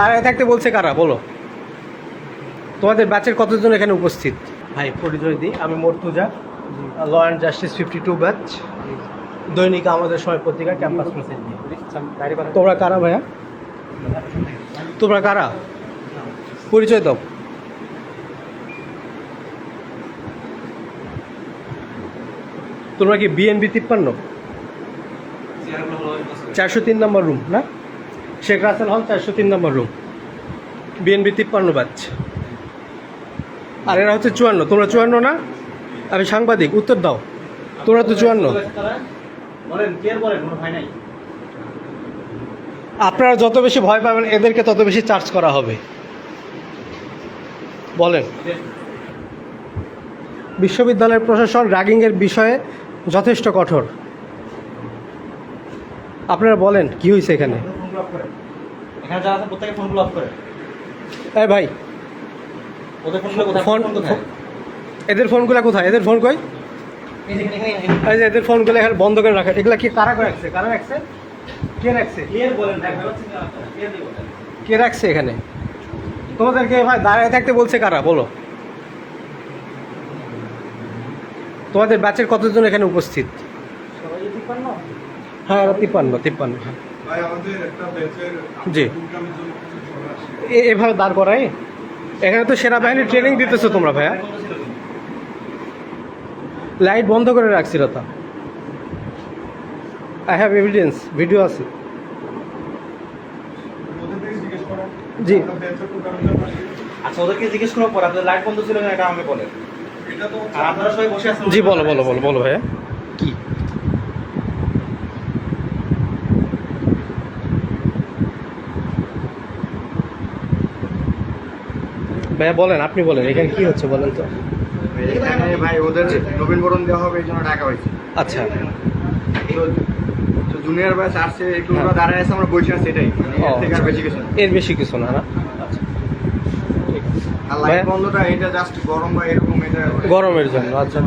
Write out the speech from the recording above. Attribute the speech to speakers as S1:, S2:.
S1: দাঁড়ায় থাকতে বলছে কারা? বলো। তোমাদের ব্যাচের কতজন এখানে উপস্থিত? ভাই পরিচয় দিই। আমি Mortuza law and justice fifty two batch. দৈনিক আমাদের সময় পত্রিকা ক্যাম্পাস প্রেসেন্ট তোমরা কারা ভাইয়া? তোমরা কারা? পরিচয় দাও। তোমরা কি বিএনবি তিপ্পান্ন? চারশো তিন নম্বর রুম না? শেখ রাসেল হল চারশো তিন নম্বর রুম বিএনবি তিপ্পান্ন ব্যাচ আর এরা হচ্ছে চুয়ান্ন। তোমরা চুয়ান্ন না? আমি সাংবাদিক উত্তর দাও। তোমরা তো চুয়ান্ন। আপনারা যত বেশি ভয় পাবেন এদেরকে তত বেশি চার্জ করা হবে। বলেন। বিশ্ববিদ্যালয়ের প্রশাসন র্যাগিংয়ের বিষয়ে যথেষ্ট কঠোর। আপনারা বলেন কি হয়েছে এখানে?
S2: ব্লক করে। এখানে যারা আছে প্রত্যেকে ফোন ব্লক করে।
S1: এই ভাই
S2: ওদের ফোনগুলো কোথায়?
S1: ফোন এদের ফোনগুলো কোথায়? এদের ফোন কই?
S2: এই যে
S1: এদের ফোনগুলো এখানে বন্ধ করে রাখা। এগুলা কি কারা করে রাখছে? কারা রাখছে? কে রাখছে? কে রাখছে এখানে? তোমাদেরকে ভাই দাঁড়ায় থাকতে বলছে কারা? বলো। তোমাদের ব্যাচের কতজন এখানে উপস্থিত? হ্যাঁ তিপ্পান্ন তিপ্পান্ন হ্যাঁ। জি। এভাবে দাঁড় করাই এখানে তো সেনাবাহিনীর ট্রেনিং দিতেছো তোমরা ভাইয়া। লাইট বন্ধ করে রাখছিল তা আই হ্যাভ এভিডেন্স ভিডিও আছে। জি।
S2: আচ্ছা ওদেরকে জিজ্ঞেস করার পর। আপনাদের লাইট বন্ধ ছিল না এটা আমাকে বলেন আর আপনারা সবাই বসে আছেন
S1: জি বলো বলো বলো বলো ভাইয়া। কি? ভাইয়া বলেন আপনি বলেন এখানে কি হচ্ছে বলেন তো।
S3: এখানে ভাই ওদের নবীনবরণ দেওয়া হবে এই জন্য ডাকা হয়েছে।
S1: আচ্ছা।
S3: তো জুনিয়র ব্যাচ আসছে একটু ওরা দাঁড়ায় আছে আমরা বসে আছি এটাই মানে এর
S1: আচ্ছা।
S3: বেশি কিছু না।
S1: এর বেশি কিছু না না? আচ্ছা।
S3: আর লাইট? বন্ধটা এটা জাস্ট গরম বা এরকম এটা
S1: গরমের জন্য আচ্ছা।